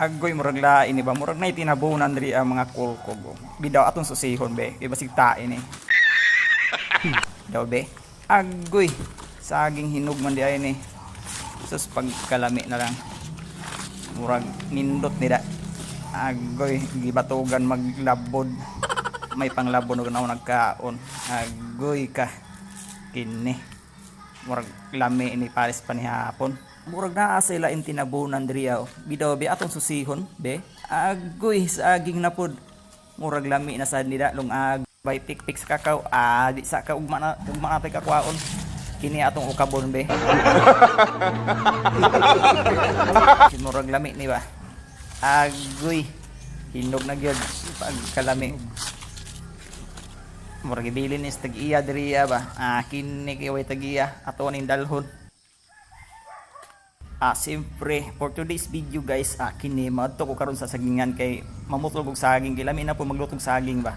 agoy murag lain ni ba murag na itinabunan diri ang mga kulkog. Bidaw atong susihon be. Kay basig tain eh. Daw be. Agoy. Saging hinog man di ay ni. Sus pagkalami na lang. Murag nindot nila. Agoy gibatugan maglabod. May panglabod og na nagkaon. Agoy ka. Kini. Murag lami ni pares pa ni hapon murag naa sila in tinabunan diriya oh. bidaw be atong susihon be. Agoy saging na pod murag lami na sad nila lung ag bay pikpik sa kakaw. Ah di sa ka ugma na ugma na tay kakwaon. Kini atong ukabon be. Murag lami ni ba? Agoy hinog na gyud pagkalami murag ibilin is tag-iya diriya ba ah kini kay way tag-iya. Ato ning dalhon Ah, siyempre, for today's video guys, ah, kini madto ko karon sa sagingan kay mamutol og saging kay lami na po maglutog saging ba.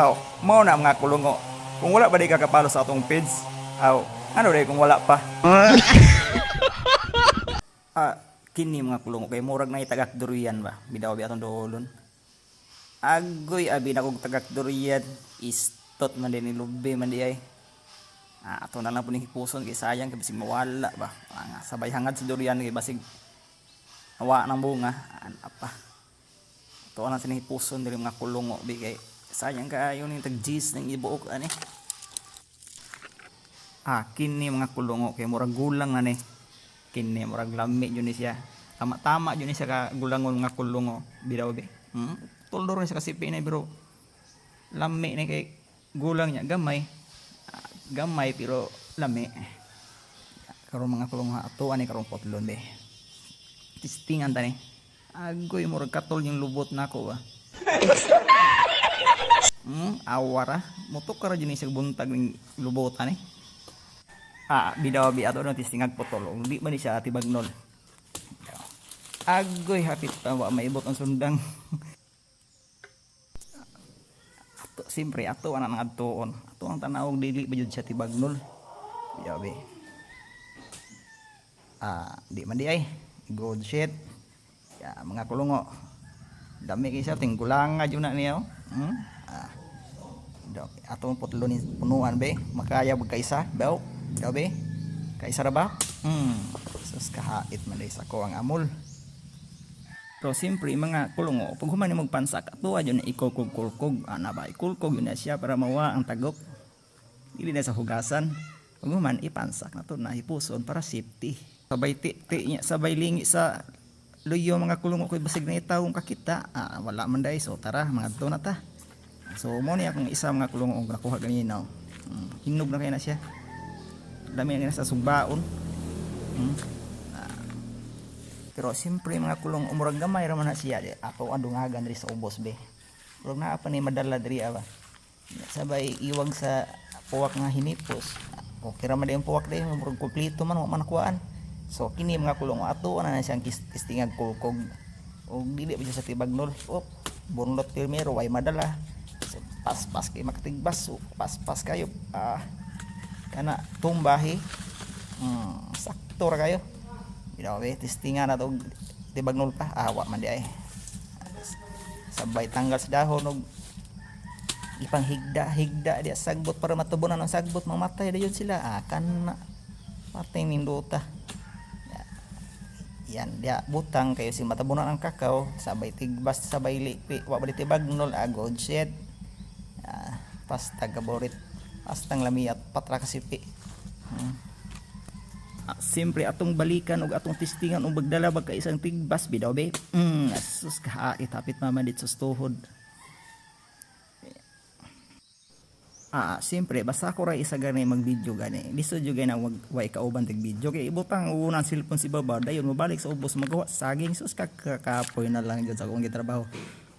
Aw, mao na mga kulungo. Kung wala ba di kakapalo sa atong page, aw, ano rin kung wala pa. ah, kini mga kulungo kay murag na itagak durian ba. Bidaw bi atong doholon. Agoy abi na kog tagak durian, istot man din ni lubi man di ay. Ah, ato na lang po ni hipuson kay sayang kay basig mawala ba. Ah, nga, sabay hangad si durian kay basig awa ng bunga. Ano pa. Ato na sini hipuson diri mga kulungo bi kay sayang kaayo ning tag G's ning ibuok ani. Ah, kini mga kulungo kay murag gulang na ni. Kini murag lami yun ni siya. Tama tama yun ni siya ka gulangon mga kulungo bidaw bi. Hmm? Tuldor ni siya kasi pinay bro. Lami ni kay gulang niya gamay Ah, gamay pero lami. Karon mga kulong nga ato ani karon potlon be. Tistingan tani agoy murag katol yung lubot nako ba. Hmm awara mutok ka ra jini sa buntag ning lubot ani. Ah bidaw bi ato no tistingag potol. Di ba ni siya tibagnol agoy hapit pa wa maibot ang sundang ato siyempre ato ana nang adtuon ato ang tanawog dili ba jud siya tibagnol yabi ah di man di ay. Good shit. Ya mga kulungo. Dami kay sa ting kulanga jud na niya oh. hmm? ah. Ato putlo ni punuan be. Makaya bag kaisa daw daw be. Kaisa ra ba? Hmm. Sus kahait man sa ko ang amol pero siyempre, mga kulungo, pag human magpansak, ato yun na ikulkog-kulkog. Ana ba, ikulkog yun na siya para mawa ang tagok. Dili na sa hugasan. Pag human, ipansak na to na hipuson para safety. Sabay ti, ti niya, sabay lingi sa luyo mga kulungo ko'y basig na itawong kakita. Ah, wala man day, so tara, mga to na ta. So, mo niya kung isa mga kulungo kung nakuha ganyan oh. Hmm, hinog na kaya na siya. Dami na sa sugbaon. Hmm. Pero siyempre mga kulong umurag gamay raman na siya. Ako ang dungagan diri sa ubos be. Murag na pa ni madala diri aba. Sabay iwag sa puwak nga hinipos. Okay raman din puwak din murag kumpleto man wa man. So kini mga kulong ato na na siyang kis- kistingag kulkog. O dili ba siya sa tibagnol. Op, bunlot pirmero way madala. So, pas-pas kay makatigbas. So, pas-pas kayo. Ah, kana tumbahi. Hmm, sakto ra kayo. Grabe, testingan na to. Tibagnol pa. Awa man di ay. Sabay tanggal sa dahon og ipang higda higda dia sagbot para matubunan ang sagbot. Mamatay dayon sila. Akan na patay nindota yan dia butang. Kayo si matabunan ang kakao. Sabay tigbas sabay lipi wa ba tibagnol agod shit. Ah, pasta gaborit. Pastang lami at patra kasipi hmm. Ah, Siyempre atong balikan ug atong testingan ug bagdala bag ka isang tigbas bidaw be. Mm, asus ka itapit mama dit sa tuhod. Ah, siyempre basta ko ra isa gani mag-video gani. Listo jud gani wag way kauban tig video kay ibutang unang cellphone si baba dayon mabalik sa ubos magawa saging sus ka kakapoy na lang jud sa akong gitrabaho.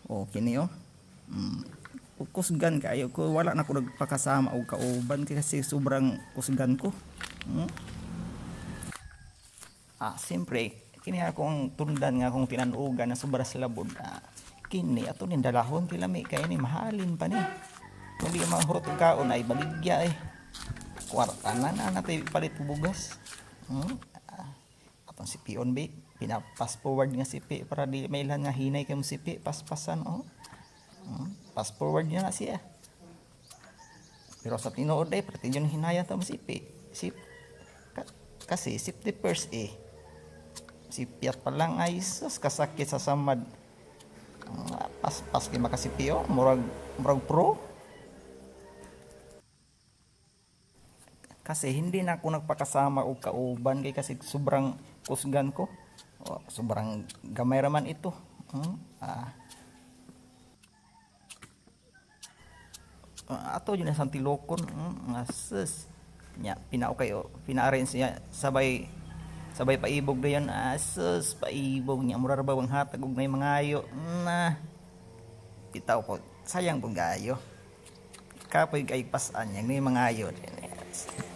O kini oh. Mm. kusgan kayo wala na ko nagpakasama og kauban kasi sobrang kusgan ko. Mm. Ah, siyempre, kini akong tundan nga akong tinanugan na sobra sa labod. Ah, kini ato nin dalahon tilami kay ni mahalin pa ni. Kung di mga hurot ang kaon ay baligya eh. Kwarta na na natay palit bugas. Hmm? Ah, atong si Pion B, pinapas forward nga sipi para di mailan nga hinay kay mo sipi paspasan oh. Mm, Pass forward niya na siya. Pero sa tinuod ay pati yun hinaya ta mo sipi. Sip ka, kasi safety first eh. Sipiat pa lang ay sus kasakit sa samad. Ah, pas pas kay makasipi oh, murag murag pro. kasi hindi na ako nagpakasama og kauban kay kasi sobrang kusgan ko o, sobrang gamay raman ito hmm? ah. Ah, ato yun na santilokon hmm? asus nya pinao kayo pina-arrange niya sabay sabay paibog na yan asus paibog niya. Mura ra ba ang hatag og may mangayo na bitaw po sayang pong gayo. Kapoy kay pasan niya may mangayo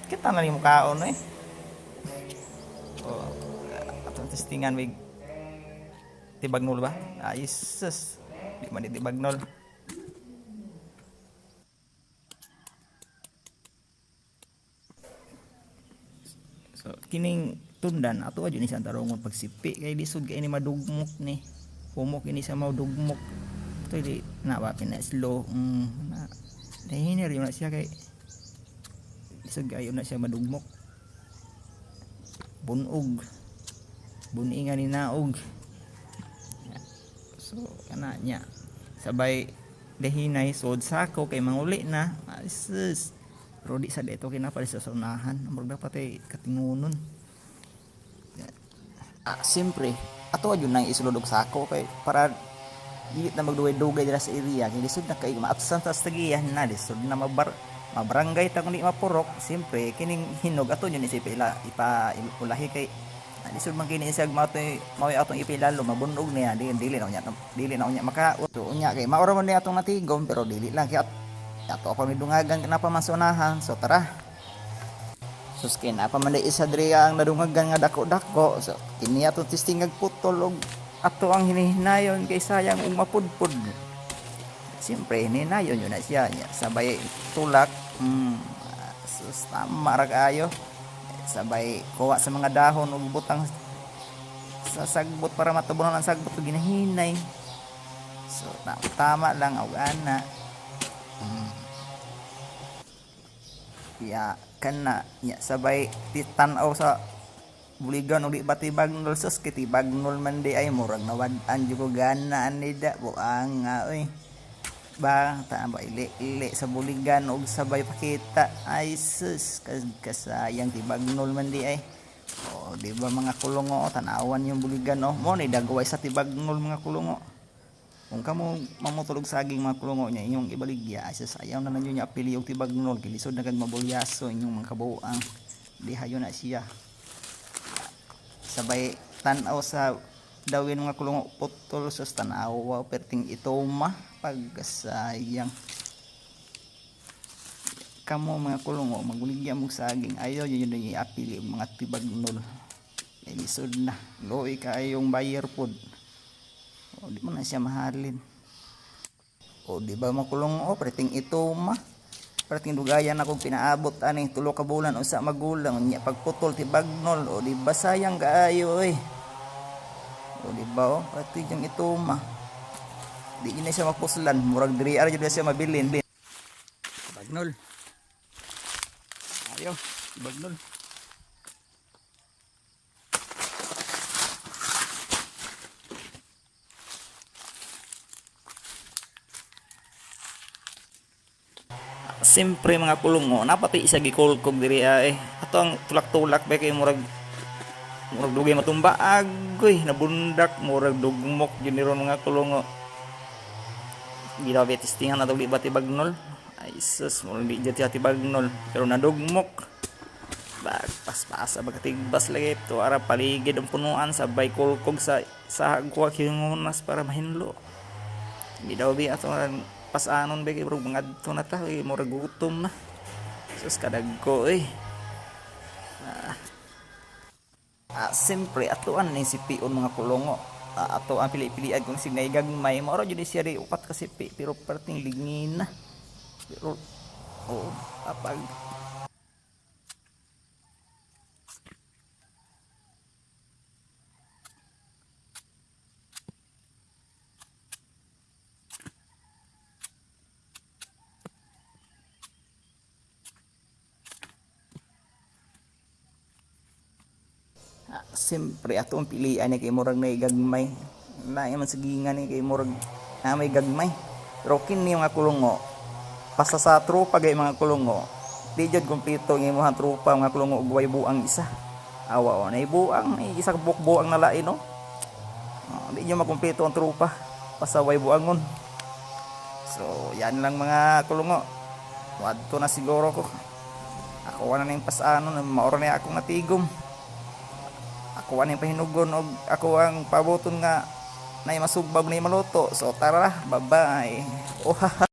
kita na ni mo kaon eh. Oh atong testingan may tibagnol ba? Ayos sus. Di man di tibagnol so kining tundan. Ato adyo ni Santa Rongon pagsipi. Kay lisod kay ni madugmok ni. Humok ini sa madugmok. Ito di na ba pina slow mm, na dahiner yun na siya kay lisod kayo na siya madugmok. Bunog. Buningan ni naog. So kana niya. Sabay dehinay sod sako kay manguli na. Asus pero di sa deto kinapali sa sunahan. Amog dapat ay katingunon ah, siyempre. Ato yun nang isulod og sako kay para dili na magduway-dugay dira sa area. Kay lisod na kay ma-absent sa tagiyan na lisod na mabar mabarangay ta kundi mapurok. Siyempre kining hinog ato yun isip ila ipa ulahi kay ah, lisod man kini isag matoy mao atong ipilalo mabunog niya dili dili na unya dili na unya maka to unya kay maura man ni atong natigom pero dili lang kay at- ato pa midungagan kana pa masunahan so tara Suskin, apa man isa diri ang nadungagan nga dako-dako. So, kini ato testingag putol og ato ang hinihinayon kay sayang ug mapudpud. Siyempre, hinihinayon yun na siya. Nya, Sabay tulak. Mm, sus, tama ra kaayo. Sabay kuha sa mga dahon ug butang sa sagbot para matubunan ang sagbot ug ginahinay. So, ta- tama lang og ana. ya kana nya sabay titanaw sa buligan ug di batibag nol sus kitibag nol man di ay murag nawad-an jud ko gana ani da buang nga oy ba ta ba ili ili sa buligan ug sabay pakita ay sus kas kasayang tibag nol man di ay oh di ba mga kulungo tanawan yung buligan oh. Mo ni dagway sa tibag nol mga kulungo kung kamo mamutulog saging mga kulungo niya inyong ibaligya ay sasayaw na nanyo niya apili og tibag nol kilisod na kag mabulyaso inyong mga kabuang. Dihayo na siya. Sabay tanaw sa dawin mga kulungo putol sus tanawa perting itoma pagkasayang kamo mga kulungo maguligya mong saging ayaw yun yung iapili og mga tibag nol ay lisod na. Loy kayong buyer food o di mo na siya mahalin. O di ba makulong o preting ito ma. Preting dugayan ako pinaabot ani tulo ka bulan usa magulang nya pagputol ti bagnol o di ba sayang kaayo eh. O di ba o preti jang ito ma. Di ina siya mapuslan murag diri ara jud siya mabilin bagnol. Ayo bagnol Siyempre mga kulungo, napati isa gikulkog diri ah, eh. Ato ang tulak-tulak ba kay murag murag dugay matumba agoy nabundak murag dugmok yun ron mga kulungo. Ginawa testingan na di bati bagnol. Ay sus, murag di jati hati bagnol. Pero nadugmok. Bag paspasa bagatigbas lagi ito ara paligid ang punuan sabay kulkog sa sa hagwa hingunas para mahinlo. Bidaw bi ato pasanon ba kay bro mga adto na ta eh, murag gutom na. Sus kadagko eh. Ah, ah siyempre atuan ni si Pion mga kulongo. Ah, ato ang pili-pilian kung signay gagmay mo jud siya ri upat ka si Pi pero perting lignin na. Pero oh, apag Ah, Siyempre, ato ang pilian ni kay Murag na gagmay. Na man sagingan ni kay Murag na may gagmay. Pero kini mga kulungo, pasa sa tropa gay mga kulungo, di jud kumpleto ng mga tropa mga kulungo ug buang isa. Awa o, na buang, may isa ka buang na lain no. Ah, di nyo makumpleto ang tropa, pasa way buangon. So, yan lang mga kulungo. Wadto na siguro ko. Ako na ning pasano na maoro na akong natigom. Ako ang pahinugon og ako ang pabuton nga na masugbag na maluto. So tara, bye-bye. Oh,